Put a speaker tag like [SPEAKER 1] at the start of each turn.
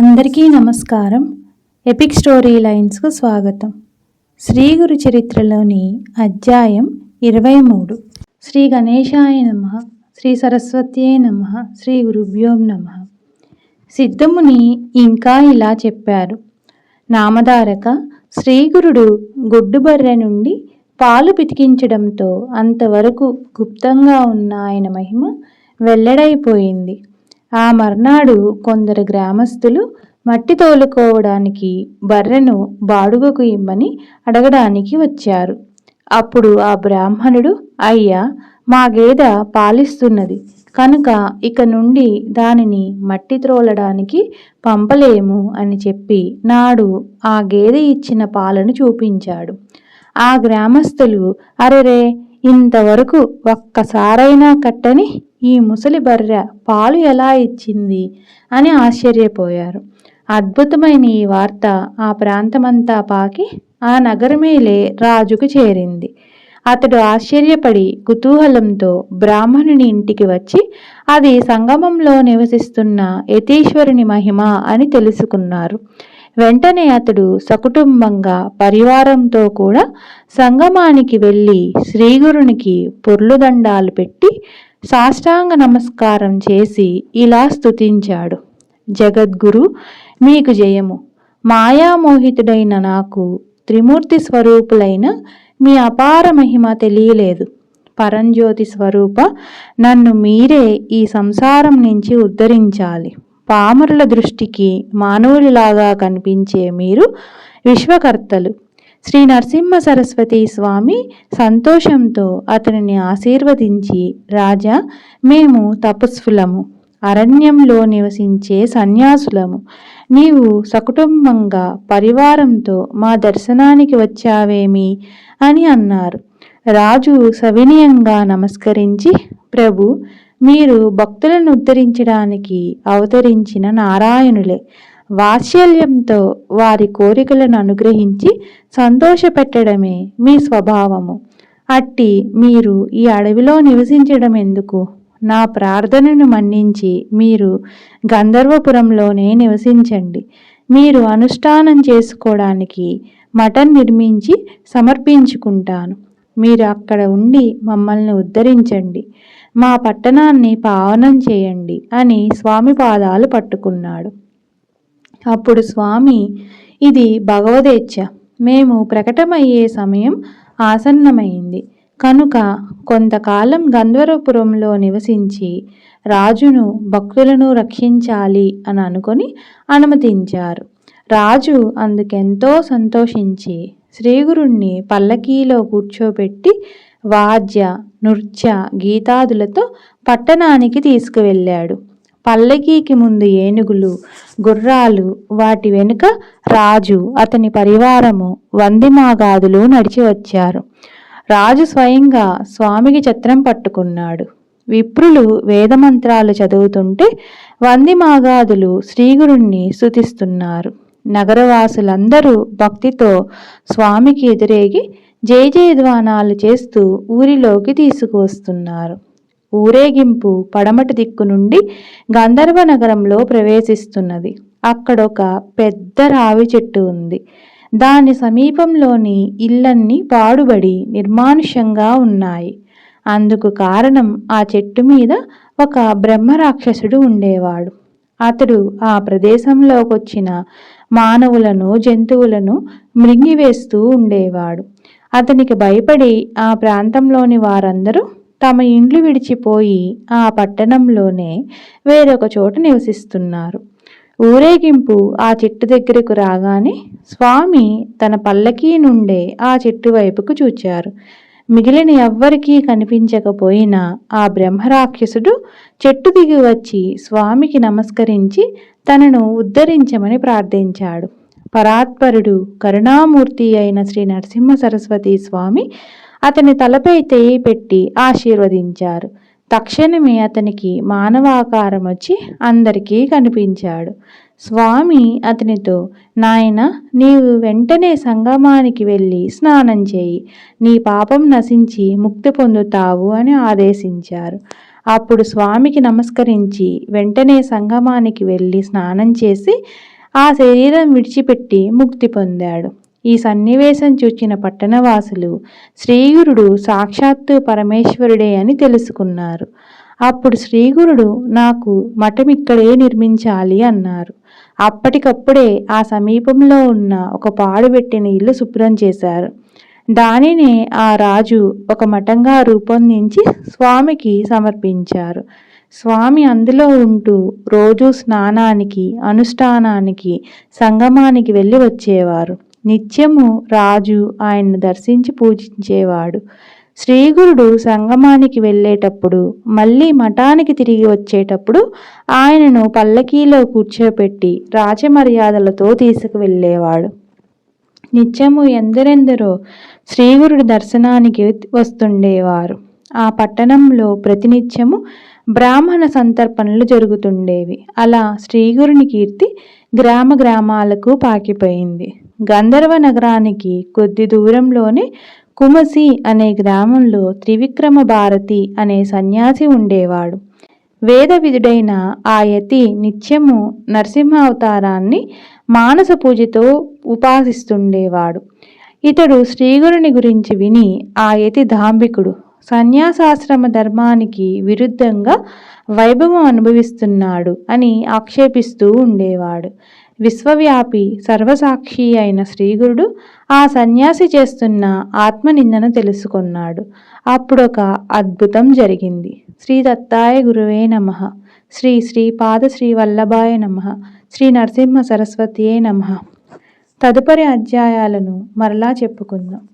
[SPEAKER 1] అందరికీ నమస్కారం. Epic story లైన్స్కు స్వాగతం. శ్రీ గురు చరిత్రలోని అధ్యాయం ఇరవై మూడు. శ్రీ గణేశాయ నమ శ్రీ సరస్వతియే నమ శ్రీ గురుభ్యోం నమ. సిద్ధముని ఇంకా ఇలా చెప్పారు. నామధారక శ్రీగురుడు గుడ్డుబర్రె నుండి పాలు పితికించడంతో అంతవరకు గుప్తంగా ఉన్న ఆయన మహిమ వెల్లడైపోయింది. ఆ మర్నాడు కొందరు గ్రామస్తులు మట్టి తోలుకోవడానికి బర్రెను బాడుగకు ఇమ్మని అడగడానికి వచ్చారు. అప్పుడు ఆ బ్రాహ్మణుడు అయ్యా మా గేద పాలిస్తున్నది. కనుక ఇక నుండి దానిని మట్టి త్రోలడానికి పంపలేము అని చెప్పి నాడు ఆ గేదె ఇచ్చిన పాలను చూపించాడు. ఆ గ్రామస్తులు అరెరే ఇంతవరకు ఒక్కసారైనా కట్టని ఈ ముసలి బర్రె పాలు ఎలా ఇచ్చింది అని ఆశ్చర్యపోయారు. అద్భుతమైన ఈ వార్త ఆ ప్రాంతమంతా పాకి ఆ నగరమేలే రాజుకు చేరింది. అతడు ఆశ్చర్యపడి కుతూహలంతో బ్రాహ్మణుని ఇంటికి వచ్చి అది సంగమంలో నివసిస్తున్న యతీశ్వరుని మహిమ అని తెలుసుకున్నారు. వెంటనే అతడు సకుటుంబంగా పరివారంతో కూడా సంగమానికి వెళ్ళి శ్రీగురునికి పొర్లుదండాలు పెట్టి సాష్టాంగ నమస్కారం చేసి ఇలా స్తుతించాడు. జగద్గురు మీకు జయము. మాయామోహితుడైన నాకు త్రిమూర్తి స్వరూపులైన మీ అపార మహిమ తెలియలేదు. పరంజ్యోతి స్వరూప నన్ను మీరే ఈ సంసారం నుంచి ఉద్ధరించాలి. పామరుల దృష్టికి మానవులలాగా కనిపించే మీరు విశ్వకర్తలు. శ్రీ నరసింహ సరస్వతి స్వామి సంతోషంతో అతనిని ఆశీర్వదించి రాజా మేము తపస్సులము. అరణ్యంలో నివసించే సన్యాసులము. నీవు సకుటుంబంగా పరివారంతో మా దర్శనానికి వచ్చావేమి అని అన్నారు. రాజు సవినయంగా నమస్కరించి ప్రభు మీరు భక్తులను ఉద్ధరించడానికి అవతరించిన నారాయణులే. వాత్సల్యంతో వారి కోరికలను అనుగ్రహించి సంతోషపెట్టడమే మీ స్వభావము. అట్టి మీరు ఈ అడవిలో నివసించడం ఎందుకు? నా ప్రార్థనను మన్నించి మీరు గంధర్వపురంలోనే నివసించండి. మీరు అనుష్ఠానం చేసుకోవడానికి మఠం నిర్మించి సమర్పించుకుంటాను. మీరు అక్కడ ఉండి మమ్మల్ని ఉద్ధరించండి. మా పట్టణాన్ని పావనం చేయండి అని స్వామి పాదాలు పట్టుకున్నాడు. అప్పుడు స్వామి ఇది భగవదేచ్ఛ. మేము ప్రకటమయ్యే సమయం ఆసన్నమైంది. కనుక కొంతకాలం గంధర్వపురంలో నివసించి రాజును భక్తులను రక్షించాలి అని అనుకొని అనుమతించారు. రాజు అందుకెంతో సంతోషించి శ్రీగురుణ్ణి పల్లకీలో కూర్చోబెట్టి వాద్య నృత్య గీతాదులతో పట్టణానికి తీసుకువెళ్ళాడు. పల్లకీకి ముందు ఏనుగులు గుర్రాలు వాటి వెనుక రాజు అతని పరివారము వందిమాగాదులు నడిచి వచ్చారు. రాజు స్వయంగా స్వామికి చిత్రం పట్టుకున్నాడు. విప్రులు వేదమంత్రాలు చదువుతుంటే వందిమాగాదులు శ్రీగురుణ్ణి స్థుతిస్తున్నారు నగరవాసులందరూ భక్తితో స్వామికి ఎదురేగి జయ జయధ్వానాలు చేస్తూ ఊరిలోకి తీసుకువస్తున్నారు. ఊరేగింపు పడమటి దిక్కు నుండి గంధర్వ నగరంలో ప్రవేశిస్తున్నది. అక్కడొక పెద్ద రావి చెట్టు ఉంది. దాని సమీపంలోని ఇళ్ళన్నీ పాడుబడి నిర్మానుష్యంగా ఉన్నాయి. అందుకు కారణం ఆ చెట్టు మీద ఒక బ్రహ్మరాక్షసుడు ఉండేవాడు. అతడు ఆ ప్రదేశంలోకి వచ్చిన మానవులను జంతువులను మృంగివేస్తూ ఉండేవాడు. అతనికి భయపడి ఆ ప్రాంతంలోని వారందరూ తమ ఇండ్లు విడిచిపోయి ఆ పట్టణంలోనే వేరొక చోట నివసిస్తున్నారు. ఊరేగింపు ఆ చెట్టు దగ్గరకు రాగానే స్వామి తన పల్లకీ నుండే ఆ చెట్టు వైపుకు చూచారు. మిగిలిన ఎవ్వరికీ కనిపించకపోయినా ఆ బ్రహ్మరాక్షసుడు చెట్టు దిగి వచ్చి స్వామికి నమస్కరించి తనను ఉద్ధరించమని ప్రార్థించాడు. పరాత్పరుడు కరుణామూర్తి అయిన శ్రీ నరసింహ సరస్వతి స్వామి అతని తలపై చేయి పెట్టి ఆశీర్వదించారు. తక్షణమే అతనికి మానవాకారం వచ్చి అందరికీ కనిపించాడు. స్వామి అతనితో నాయన నీవు వెంటనే సంగమానికి వెళ్ళి స్నానం చేయి. నీ పాపం నశించి ముక్తి పొందుతావు అని ఆదేశించారు. అప్పుడు స్వామికి నమస్కరించి వెంటనే సంగమానికి వెళ్ళి స్నానం చేసి ఆ శరీరం విడిచిపెట్టి ముక్తి పొందాడు. ఈ సన్నివేశం చూచిన పట్టణవాసులు శ్రీగురుడు సాక్షాత్తు పరమేశ్వరుడే అని తెలుసుకున్నారు. అప్పుడు శ్రీగురుడు నాకు మఠం ఇక్కడే నిర్మించాలి అన్నారు. అప్పటికప్పుడే ఆ సమీపంలో ఉన్న ఒక పాడుబెట్టిన ఇల్లు శుభ్రం చేశారు. దానినే ఆ రాజు ఒక మఠంగా రూపొందించి స్వామికి సమర్పించారు. స్వామి అందులో ఉంటూ రోజు స్నానానికి అనుష్ఠానానికి సంగమానికి వెళ్ళి వచ్చేవారు. నిత్యము రాజు ఆయన్ను దర్శించి పూజించేవాడు. శ్రీగురుడు సంగమానికి వెళ్ళేటప్పుడు మళ్ళీ మఠానికి తిరిగి వచ్చేటప్పుడు ఆయనను పల్లకీలో కూర్చోపెట్టి రాజమర్యాదలతో తీసుకువెళ్ళేవాడు. నిత్యము ఎందరెందరో శ్రీగురుడి దర్శనానికి వస్తుండేవారు. ఆ పట్టణంలో ప్రతినిత్యము బ్రాహ్మణ సంతర్పణలు జరుగుతుండేవి. అలా శ్రీగురుని కీర్తి గ్రామ గ్రామాలకు పాకిపోయింది. గంధర్వ నగరానికి కొద్ది దూరంలోనే కుమసి అనే గ్రామంలో త్రివిక్రమ భారతి అనే సన్యాసి ఉండేవాడు. వేదవిధుడైన ఆ యతి నిత్యము నరసింహావతారాన్ని మానస పూజతో ఉపాసిస్తుండేవాడు. ఇతడు శ్రీగురుని గురించి విని ఆ యతి ధాంబికుడు సన్యాసాశ్రమ ధర్మానికి విరుద్ధంగా వైభవం అనుభవిస్తున్నాడు అని ఆక్షేపిస్తూ ఉండేవాడు. విశ్వవ్యాపి సర్వసాక్షి అయిన శ్రీగురుడు ఆ సన్యాసి చేస్తున్న ఆత్మనిందన తెలుసుకున్నాడు. అప్పుడొక అద్భుతం జరిగింది. శ్రీ దత్తాయ గురువే నమ. శ్రీ శ్రీపాద శ్రీ వల్లభాయ నమ. శ్రీ నరసింహ సరస్వతియే నమ. తదుపరి అధ్యాయాలను మరలా చెప్పుకుందాం.